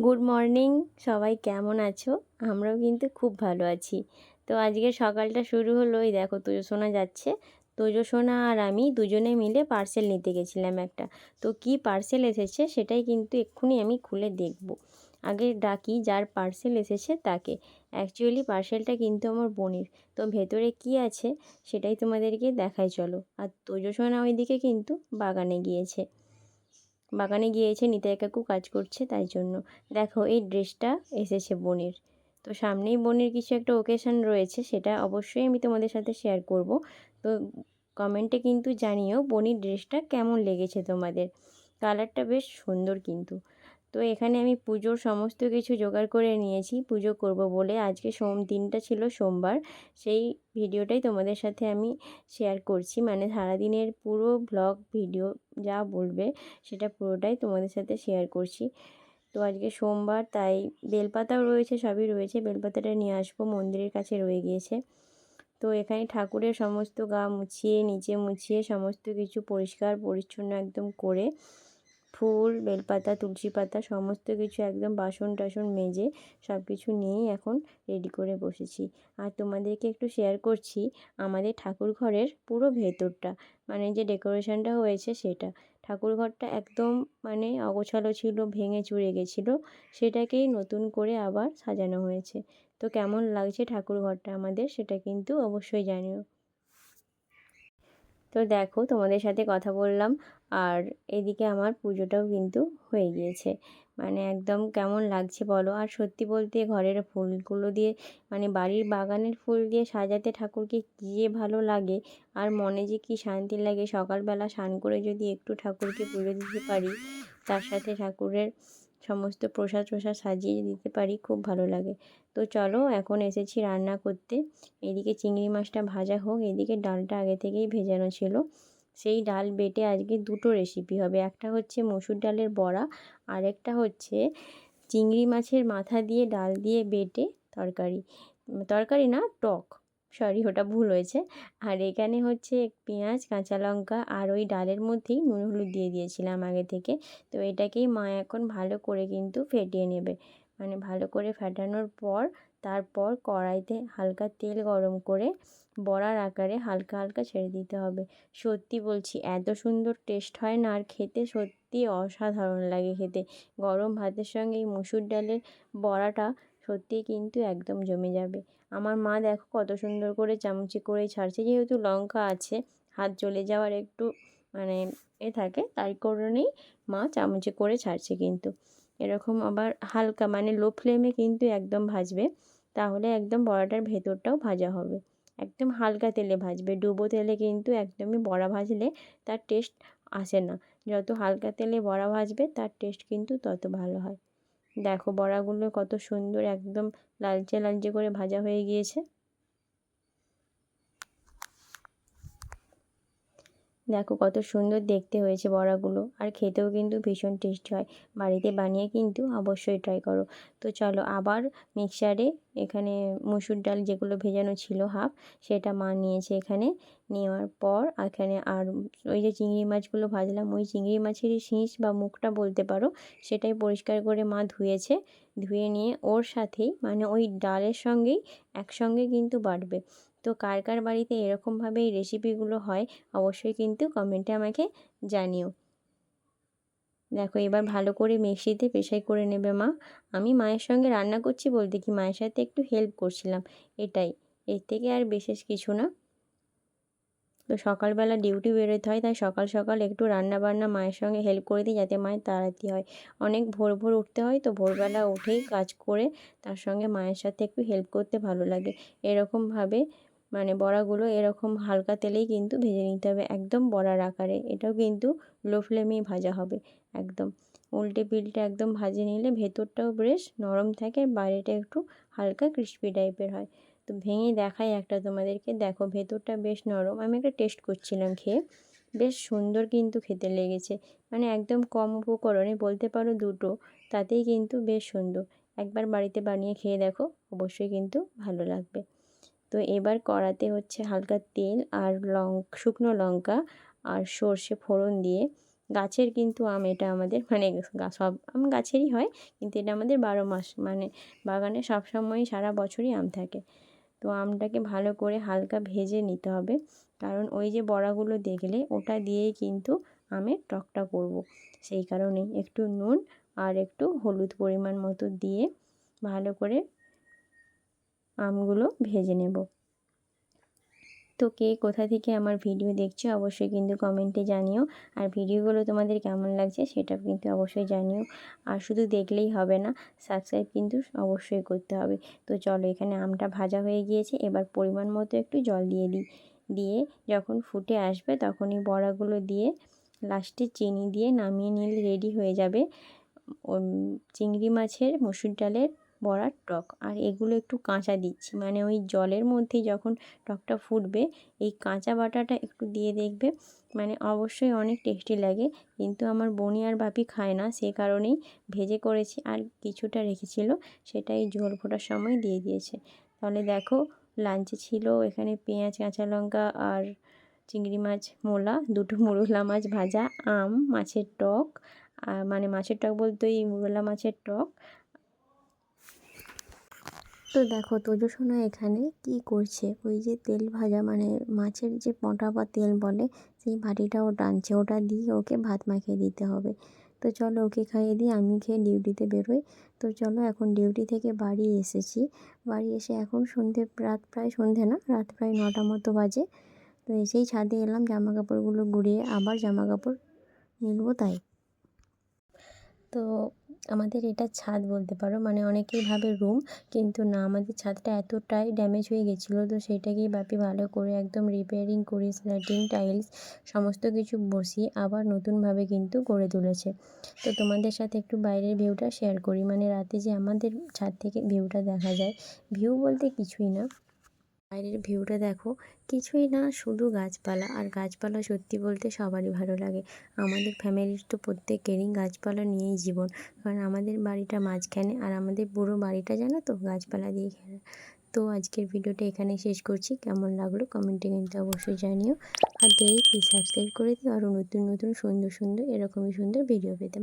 Good morning, সবাই কেমন আছো? আমরাও কিন্তু খুব ভালো আছি। তো আজকে সকালটা শুরু হলো এই দেখো তোজো সোনা যাচ্ছে। তোজো সোনা আর আমি দুজনে মিলে পার্সেল নিতে গেছিলাম একটা। তো কি পার্সেল এসেছে সেটাই কিন্তু এক্ষুনি আমি খুলে দেখব। আগে ডাকি যার পার্সেল এসেছে তাকে। অ্যাকচুয়ালি পার্সেলটা কিন্তু আমার বোনের। তো ভেতরে কি আছে সেটাই তোমাদেরকে দেখাই, চলো। আর তোজো সোনা ওইদিকে কিন্তু বাগানে গিয়েছে। বাগানে গিয়েছে, নিতাই কাকু কাজ করছে তাই জন্য। দেখো, এই ড্রেসটা এসেছে বোনের। তো সামনেই বোনের কিছু একটা ওকেশন রয়েছে, সেটা অবশ্যই আমি তোমাদের সাথে শেয়ার করব। তো কমেন্টে কিন্তু জানিও বোনের ড্রেসটা কেমন লেগেছে তোমাদের। কালারটা বেশ সুন্দর কিন্তু। তো এখানে আমি পুজোর সমস্ত কিছু জোগাড় করে নিয়েছি, পুজো করব বলে। আজকে সোম, দিনটা ছিল সোমবার। সেই ভিডিওটাই তোমাদের সাথে আমি শেয়ার করছি। মানে সারাদিনের পুরো ব্লগ ভিডিও যা বলবে সেটা পুরোটাই তোমাদের সাথে শেয়ার করছি। তো আজকে সোমবার, তাই বেলপাতাও রয়েছে, সবই রয়েছে। বেলপাতাটা নিয়ে আসব, মন্দিরের কাছে রয়ে গিয়েছে। তো এখানে ঠাকুরের সমস্ত গা মুছিয়ে, নিচে মুছিয়ে সমস্ত কিছু পরিষ্কার, পরিচ্ছন্ন একদম করে ফুল, বেলপাতা, তুলসী পাতা, সমস্ত কিছু একদম বাসন টাসন মেজে সব কিছু নিয়েই এখন রেডি করে বসেছি। আর তোমাদেরকে একটু শেয়ার করছি আমাদের ঠাকুর ঘরের পুরো ভেতরটা মানে যে ডেকোরেশনটা হয়েছে সেটা। ঠাকুর ঘরটা একদম মানে অগোছালো ছিল, ভেঙে চুরে গেছিল, সেটাকেই নতুন করে আবার সাজানো হয়েছে। তো কেমন লাগছে ঠাকুর ঘরটা আমাদের সেটা কিন্তু অবশ্যই জানিও। তো দেখো তোমাদের সাথে কথা বললাম, আর এদিকে আমার পুজোটাও কিন্তু হয়ে গিয়েছে। মানে একদম কেমন লাগছে বলো? আর সত্যি বলতে ঘরের ফুলগুলো দিয়ে মানে বাড়ির বাগানের ফুল দিয়ে সাজাতে ঠাকুরকে কী ভালো লাগে, আর মনে যে কী শান্তি লাগে। সকালবেলা স্নান করে যদি একটু ঠাকুরকে পুজো দিতে পারি, তার সাথে ঠাকুরের সমস্ত প্রসাদ প্রসাদ সাজিয়ে দিতে পারি, খুব ভালো লাগে। তো চলো, এখন এসেছি রান্না করতে। এদিকে চিংড়ি মাছটা ভাজা হোক, এদিকে ডালটা আগে থেকেই ভেজানো ছিল। সেই ডাল বেটে আজকে দুটো রেসিপি হবে। একটা হচ্ছে মসুর ডালের বড়া আরেকটা হচ্ছে চিংড়ি মাছের মাথা দিয়ে ডাল দিয়ে বেটে তরকারি। তরকারি না, টক। সরি, ওটা ভুল হয়েছে। আর এখানে হচ্ছে পেঁয়াজ, কাঁচা লঙ্কা আর ওই ডালের মধ্যেই নুন হলুদ দিয়ে দিয়েছিলাম আগে থেকে। তো এটাকেই মা এখন ভালো করে কিন্তু ফেটিয়ে নেবে। মানে ভালো করে ফেটানোর পর, তারপর কড়াইতে হালকা তেল গরম করে বড়ার আকারে হালকা হালকা ছেড়ে দিতে হবে। সত্যি বলছি, এত সুন্দর টেস্ট হয় না আর খেতে সত্যি অসাধারণ লাগে খেতে। গরম ভাতের সঙ্গে এই মুসুর ডালের বড়াটা সত্যিই কিন্তু একদম জমে যাবে। আমার মা দেখো কত সুন্দর করে চামচে করে ছাড়ছে। যেহেতু লঙ্কা আছে, হাত জ্বলে যাওয়ার একটু মানে এ থাকে তাই কারণেই মা চামচে করে ছাড়ছে কিন্তু। এরকম আবার হালকা মানে লো ফ্লেমে কিন্তু একদম ভাজবে। তাহলে একদম বড়াটার ভেতরটাও ভাজা হবে। একদম হালকা তেলে ভাজবে। ডুবো তেলে কিন্তু একদমই বড়া ভাজলে তার টেস্ট আসে না। যত হালকা তেলে বড়া ভাজবে, তার টেস্ট কিন্তু তত ভালো হয়। দেখো বড়াগুলো কত সুন্দর একদম লালচে লালচে করে ভাজা হয়ে গিয়েছে। দেখো কত সুন্দর দেখতে হয়েছে বড়াগুলো। আর খেতেও কিন্তু ভীষণ টেস্টি হয়। বাড়িতে বানিয়ে কিন্তু অবশ্যই ট্রাই করো। তো চলো আবার মিক্সারে এখানে মুসুর ডাল যেগুলো ভেজানো ছিল হাফ সেটা মা নিয়েছে এখানে। নেওয়ার পর এখানে আর ওই যে চিংড়ি মাছগুলো ভাজলাম, ওই চিংড়ি মাছেরই শিঁশ বা মুখটা বলতে পারো, সেটাই পরিষ্কার করে মা ধুয়েছে। ধুয়ে নিয়ে ওর সাথেই মানে ওই ডালের সঙ্গেই একসঙ্গে কিন্তু বাটবে। তো কার কার বাড়িতে এরকমভাবে এই রেসিপিগুলো হয়, অবশ্যই কিন্তু কমেন্টে আমাকে জানিও। দেখো, এবার ভালো করে মিক্সিতে পেশাই করে নেবে মা। আমি মায়ের সঙ্গে রান্না করছি বলতে কি মায়ের সাথে একটু হেল্প করছিলাম, এটাই। এর থেকে আর বিশেষ কিছু না। তো সকালবেলা ডিউটি বেরোতে হয়, তাই সকাল সকাল একটু রান্না বান্না মায়ের সঙ্গে হেল্প করে দিই যাতে মায়ের তাড়াতাড়ি হয়। অনেক ভোর ভোর উঠতে হয় তো ভোরবেলা উঠেই কাজ করে তার সঙ্গে মায়ের সাথে একটু হেল্প করতে ভালো লাগে। এরকমভাবে মানে বড়াগুলো এরকম হালকা তেলেই কিন্তু ভেজে নিতে হবে একদম বড়ার আকারে। এটাও কিন্তু লো ফ্লেমেই ভাজা হবে একদম। উল্টে পিল্টে একদম ভাজে নিলে ভেতরটাও বেশ নরম থাকে বাইরেটা একটু হালকা ক্রিস্পি টাইপের হয়। তো ভেঙে দেখাই একটা তোমাদেরকে। দেখো ভেতরটা বেশ নরম। আমি একটা টেস্ট করছিলাম খেয়ে। বেশ সুন্দর কিন্তু খেতে লেগেছে। মানে একদম কম উপকরণে বলতে পারো দুটো, তাতেই কিন্তু বেশ সুন্দর। একবার বাড়িতে বানিয়ে খেয়ে দেখো, অবশ্যই কিন্তু ভালো লাগবে। তো এবার কড়াতে হচ্ছে হালকা তেল আর লং, শুকনো লঙ্কা আর সর্ষে ফোড়ন দিয়ে। গাছের কিন্তু আম এটা আমাদের মানে সব আম গাছেরই হয়, কিন্তু এটা আমাদের বারো মাস মানে বাগানে সব সময়ই সারা বছরই আম থাকে। তো আমটাকে ভালো করে হালকা ভেজে নিতে হবে, কারণ ওই যে বড়াগুলো দেখলে ওটা দিয়েই কিন্তু আমের টকটা করব। সেই কারণেই একটু নুন আর একটু হলুদ পরিমাণ মতো দিয়ে ভালো করে আমগুলো ভেজে নেব। তো কে কোথা থেকে আমার ভিডিও দেখছ অবশ্যই কিন্তু কমেন্টে জানিও। আর ভিডিওগুলো তোমাদের কেমন লাগছে সেটা কিন্তু অবশ্যই জানিও। আর শুধু দেখলেই হবে না সাবস্ক্রাইব কিন্তু অবশ্যই করতে হবে। তো চলো এখানে আমটা ভাজা হয়ে গিয়েছে, এবার পরিমাণ মতো একটু জল দিয়ে দিই। দিয়ে যখন ফুটে আসবে তখনই বড়াগুলো দিয়ে লাস্টে চিনি দিয়ে নামিয়ে নিলে রেডি হয়ে যাবে। চিংড়ি মাছের, মুসুর ডালের বড়ার টক। আর এগুলো একটু কাঁচা দিচ্ছি। মানে ওই জলের মধ্যে যখন টকটা ফুটবে, এই কাঁচা বাটাটা একটু দিয়ে দেখবে। মানে অবশ্যই অনেক টেস্টি লাগে। কিন্তু আমার বনি আর বাপি খায় না, সে কারণেই ভেজে করেছি। আর কিছুটা রেখেছিল, সেটাই ঝোল ফোটার সময় দিয়ে দিয়েছে। তাহলে দেখো, লাঞ্চে ছিল এখানে পেঁয়াজ, কাঁচা লঙ্কা আর চিংড়ি মাছ মোলা। দুটো মুরলা মাছ ভাজা, আম, মাছের টক। আর মানে মাছের টক বলতে ওই মুরলা মাছের টক। তো দেখো তোজসোনা এখানে কি করছে? ওই যে তেল ভাজা মানে মাছের যে পটা বা তেল বলে, সেই ভাটিটা ও টানছে। ওটা দিয়ে ওকে ভাত মাখিয়ে দিতে হবে। তো চলো ওকে খাইয়ে দিই, আমি খেয়ে ডিউটিতে বেরোই। তো চলো এখন ডিউটি থেকে বাড়ি এসেছি। বাড়ি এসে এখন সন্ধে, রাত প্রায় সন্ধে না, রাত প্রায় নটা মতো বাজে। তো এসেই ছাদে এলাম জামা কাপড়গুলো গুড়িয়ে আবার জামা কাপড় মিলবো তাই। তো আমাদের এটা ছাদ বলতে পারো। মানে অনেকেই ভাবে রুম কিন্তু না, আমাদের ছাদটা এতটাই ড্যামেজ হয়ে গেছিল তো সেটাকেই বাপি ভালো করে একদম রিপেয়ারিং করে স্ল্যাটিং টাইলস সমস্ত কিছু বসিয়ে আবার নতুনভাবে কিন্তু করে তুলেছে। তো তোমাদের সাথে একটু বাইরের ভিউটা শেয়ার করি। মানে রাতে যে আমাদের ছাদ থেকে ভিউটা দেখা যায় ভিউ বলতে কিছুই না। বাইরের ভিউটা দেখো, কিছুই না, শুধু গাছপালা। আর গাছপালা সত্যি বলতে সবারই ভালো লাগে। আমাদের ফ্যামিলির তো প্রত্যেকেরই গাছপালা নিয়েই জীবন। কারণ আমাদের বাড়িটা মাঝখানে আর আমাদের পুরো বাড়িটা জানো তো, গাছপালা দিয়ে ঘেরা। তো আজকের ভিডিওটা এখানে শেষ করছি। কেমন লাগল কমেন্টে কিন্তু অবশ্যই জানিও। আর দেরি সাবস্ক্রাইব করে দিও। আরও নতুন নতুন, সুন্দর সুন্দর, এরকমই সুন্দর ভিডিও পেতে।